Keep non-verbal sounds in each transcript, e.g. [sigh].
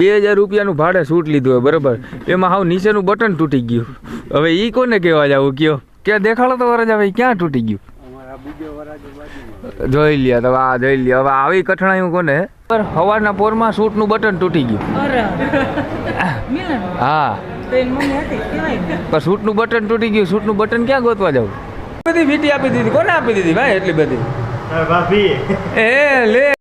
બે હજાર રૂપિયાનું ભાડે સૂટ લીધું હોય બરોબર. એમાં હાવ નીચેનું બટન તૂટી ગયું. હવે ઈ કોને કહેવા જાવું કયો? ક્યાં દેખાડો તો વરજ હવે ક્યાં તૂટી ગયું? જોઈ લ્યા તો આ જોઈ લ્યા હવે આવી કઠણાયું કોને? હવારના પોરમાં સૂટનું બટન તૂટી ગયું. હા. પણ સૂટનું બટન તૂટી ગયું શૂટનું બટન ક્યાં ગોતવા જવું? બધી વીટી આપી દીધી કોને આપી દીધી ભાઈ એટલી બધી? ભાભી. એ લે.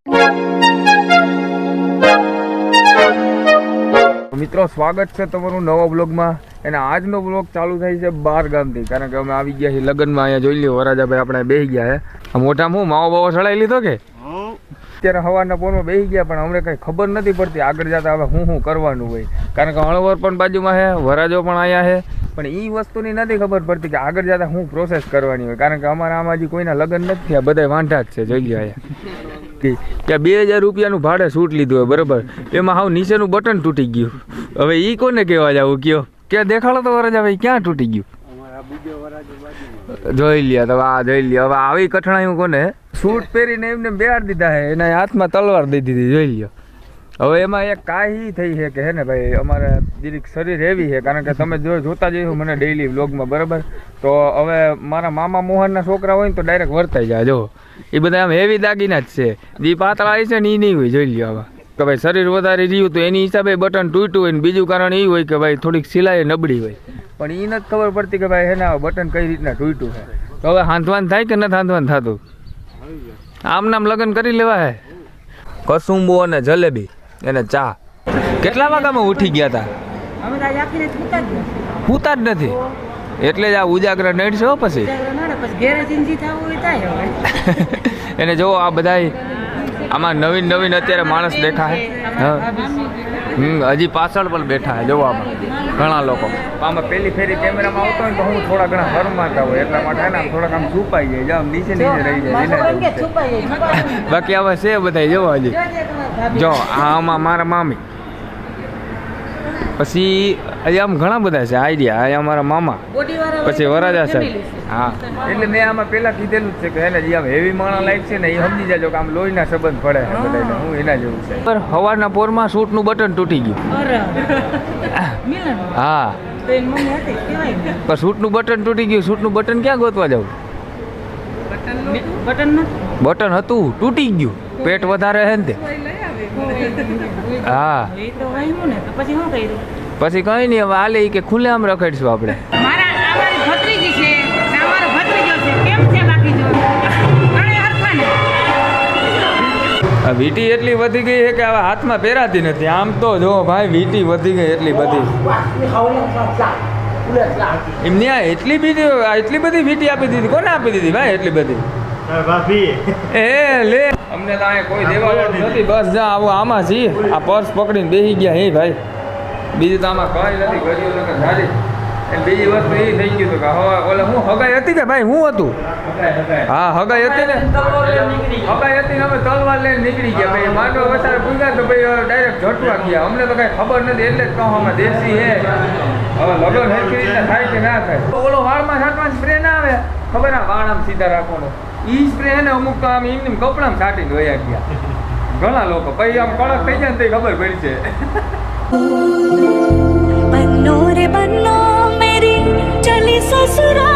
મિત્રો, સ્વાગત છે તમારું નવા બ્લોગમાં. અને આજનો બ્લોગ ચાલુ થાય છે બાર ગામથી કારણ કે અમે આવી ગયા છીએ લગ્નમાં, અહીંયા જોઈ લ્યો, વરાજાભાઈ આપણે બેસી ગયા છે. મોટામાં હું માવો બાવો ચડાવી લીધો કે? અત્યારે હવાના પોરમાં બેસી ગયા, પણ અમને કંઈ ખબર નથી પડતી. આગળ જતા હવે હું શું કરવાનું હોય. કારણ કે હળવર પણ બાજુમાં છે, વરાજો પણ અહીંયા છે. પણ એ વસ્તુની નથી ખબર પડતી કે આગળ જતા હું પ્રોસેસ કરવાની હોય. કારણ કે અમારા આમાં હજી કોઈના લગ્ન નથી થયા બધા વાંઢા જ છે, જોઈ ગયા ત્યાં બે હજાર રૂપિયાનું ભાડે સૂટ લીધું હોય, બરાબર. એમાં હાવ નીચેનું બટન તૂટી ગયું. હવે ઈ કોને કહેવા જાવું? કયો. કે દેખાડો તો વરજ હવે ક્યાં તૂટી ગયું? જોઈ લ્યા, તો આ જોઈ લ્યો, હવે આવી કઠણાયું કોને? સૂટ પહેરીને એમને બેહાડ દીધા હે, એના હાથમાં તલવાર દઈ દીધી, જોઈ લ્યો. હવે એમાં એક કાહી થઈ છે કે હે ને ભાઈ, અમારે જીરીક શરીર એવી છે, કારણ કે તમે જો જોતા જઈશું મને ડેઈલી વ્લોગમાં બરાબર? તો હવે મારા મામા મોહનના છોકરા હોય ને તો ડાયરેક્ટ વર્તાઈ જાય, જો. એ બધા આમ હેવી દાગીના જ છે. જે પાતળા છે ને એ નહીં હોય, જોઈ લ્યો હવે. કે ભાઈ શરીર વધારે રહ્યું તો એની હિસાબે બટન તૂટ્યું હોય ને બીજું કારણ એ હોય કે ભાઈ થોડીક સિલાઈ નબળી હોય. પણ એ નથી ખબર પડતી કે ભાઈ હેના બટન કઈ રીતના તૂટ્યું છે. તો હવે હાંધવાન થાય કે નથી હાંધવાન થતું? આમ નામ લગ્ન કરી લેવા હે. કસુંબો અને જલેબી અને ચા. કેટલા વાગ્યામાં ઉઠી ગયા હતા પૂતા જ નથી. એટલે જ આ ઉજાગર નડશો પછી. [laughs] એને જો આ બધાય આમાં નવીન નવીન અત્યારે માણસ દેખાય હા. હજી પાછળ પણ બેઠા છે જોવો ઘણા લોકો. આમાં પેલી ફેરી કેમેરામાં આવતો હોય તો હું થોડા ઘણા શરમાતા હોય. એટલા માટે ને આમ થોડાક આમ છુપાઈ જાય. જાવ આમ નીચે નીચે રહી જાય બાકી આવા છે બધા જોવા હજી. જો આ આમાં મારા મામી. પછી અહીંયા આમ ઘણા બધા છે આઈડિયા. અહીંયા અમારા મામા. પછી વરાજા સાહેબ. હા. એટલે મેં આમાં પેલા કીધેલું જ છે કે એને જે આમ હેવી માણા લાઈફ છે ને એ સમજી જાજો કે આમ લોહીના સંબંધ પડે છે બધાને હું એના જેવું છે. પર હવારના પોરમાં શૂટનું બટન તૂટી ગયું. હા. પણ શૂટનું બટન તૂટી ગયું શૂટનું બટન ક્યાં ગોતવા જવું બટન બટન હતું તૂટી ગયું. પેટ વધારે હે ને તે. [laughs] હા. એ તો વાયમું ને તો પછી શું કઈ નહીં હવે આલે કે ખુલ્લે આમ રખડશું આપણે. મારા અમારી ભત્રીજી છે ને અમારો ભત્રીજો છે. કેમ છે બાકી જો? ત્રણેય હરખા ને. આ વીટી એટલી વધી ગઈ છે કે હવે હાથમાં પહેરાતી નથી. આમ તો જો ભાઈ વીટી વધી ગઈ એટલી બધી. એમની આ એટલી બીજી એટલી બધી વીટી આપી દીધી. કોને આપી દીધી ભાઈ એટલી બધી? ભાભી. એ લે. અમને તો અહીંયા કોઈ દેવા નથી. બસ જા આવું આમાં છીએ આ પર્સ પકડીને બેસી ગયા હે ભાઈ. બીજું તો આમાં કઈ નથી કર્યું નકર સારી બીજી વસ્તુ એ થઈ ગયું કે હવે ઓલે હું હગાઈ હતી કે ભાઈ હું હતું? હા હગાઈ હતી ને? હગાઈ હતી ને અમે તલવાર લઈને નીકળી ગયા. ભાઈ માંડવા વસારે પૂછ્યા તો ભાઈ ડાયરેક્ટ ઝટવા ગયા. અમને તો કઈ ખબર નથી એટલે જ કહું અમે દેશી હે. હવે લગન થાય કે ના થાય? ઓલો વાળમાં છાંટવાનો સ્પ્રે ના આવે. ખબર ના વાળ આમ સીધા રાખવાનો. ઈ સ્પ્રે એને અમુક તો આમ એમને કપડામાં છાટી ધોયા ગયા. ઘણા લોકો. પછી આમ કડક થઈ જાય ને તે ખબર પડી છે. બન્નો રે બન્નો મેરી ચલી સસુરા.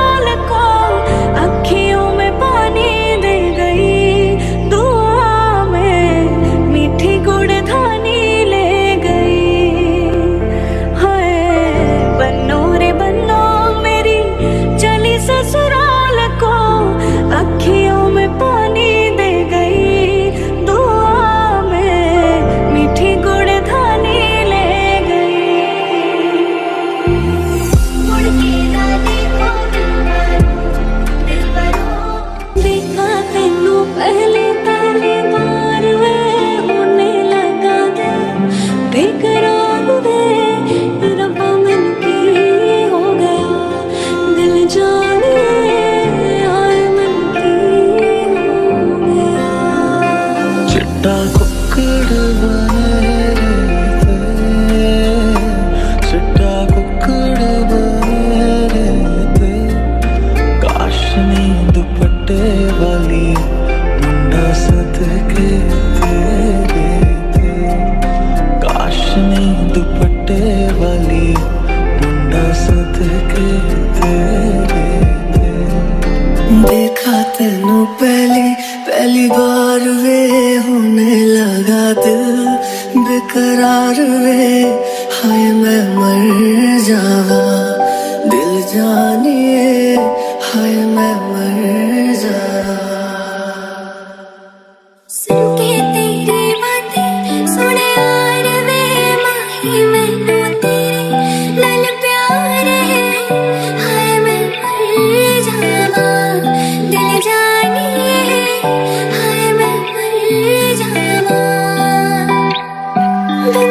காலி உண்டாசத்துக்கு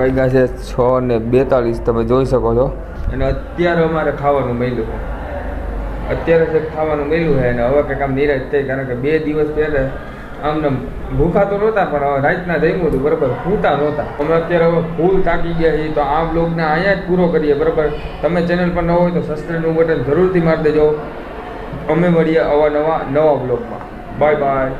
વાગ્યા છે છ ને બેતાલીસ તમે જોઈ શકો છો. અને અત્યારે અમારે ખાવાનું મળ્યું અત્યારે જે ખાવાનું મળ્યું છે અને હવે કંઈક આમ નિરાશ થઈ કારણ કે બે દિવસ પહેલાં આમને ભૂખા તો નહોતા, પણ હવે રાતના જમ્યું હતું, બરાબર? ભૂતા નહોતા. અમે અત્યારે હવે ફૂલ થાકી ગયા છીએ, તો આ બ્લોગને અહીંયા જ પૂરો કરીએ, બરાબર? તમે ચેનલ પર ન હોય તો સબસ્ક્રાઈબનું બટન જરૂરથી મારી દેજો. અમે મળીએ અવા નવા નવા બ્લોગમાં બાય બાય